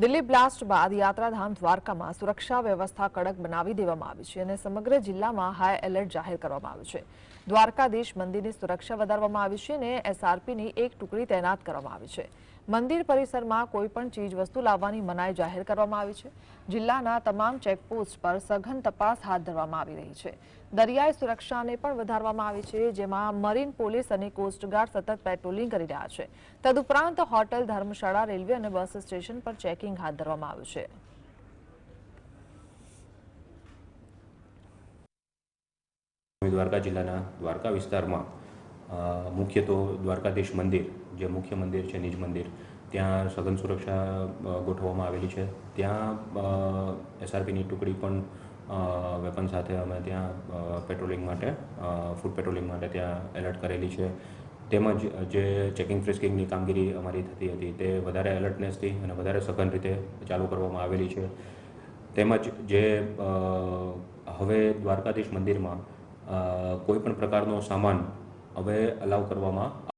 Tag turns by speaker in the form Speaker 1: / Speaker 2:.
Speaker 1: Delhi blast બાદ યાત્રાધામ દ્વારકામાં સુરક્ષા વ્યવસ્થા કડક બનાવી દેવામાં આવી છે અને સમગ્ર જિલ્લામાં હાઈ એલર્ટ જાહેર કરવામાં આવ્યું છે. દ્વારકાધીશ મંદિરની સુરક્ષા વધારવામાં આવી છે અને એસઆરપીની એક ટુકડી તૈનાત કરવામાં આવી છે. મંદિર પરિસરમાં કોઈ પણ ચીજ વસ્તુ લાવવાની મનાઈ જાહેર કરવામાં આવી છે. જિલ્લાના તમામ ચેકપોસ્ટ પર સઘન તપાસ હાથ ધરવામાં આવી રહી છે. દરિયાઈ સુરક્ષાને પણ વધારવામાં આવી છે, જેમાં મરીન પોલીસ અને કોસ્ટગાર્ડ સતત પેટ્રોલિંગ કરી રહ્યા છે. તદુપરાંત હોટલ, ધર્મશાળા, રેલવે અને બસ સ્ટેશન પર ચેકિંગ હાથ ધરવામાં આવ્યું છે.
Speaker 2: દ્વારકા જિલ્લાના દ્વારકા વિસ્તારમાં મુખ્ય તો દ્વારકાધીશ મંદિર, જે મુખ્ય મંદિર છે, નિજ મંદિર, ત્યાં સઘન સુરક્ષા ગોઠવવામાં આવેલી છે. ત્યાં એસઆરપીની ટુકડી પણ વેપન સાથે અમે ત્યાં પેટ્રોલિંગ માટે ફૂડ પેટ્રોલિંગ માટે ત્યાં એલર્ટ કરેલી છે. તેમજ જે ચેકિંગ ફ્રિસ્કિંગની કામગીરી અમારી થતી હતી, તે વધારે એલર્ટનેસથી અને વધારે સઘન રીતે ચાલુ કરવામાં આવેલી છે. તેમજ, જે હવે દ્વારકાધીશ મંદિરમાં કોઈપણ કોઈ પણ પ્રકારનો સામાન હવે અલાઉ કરવામાં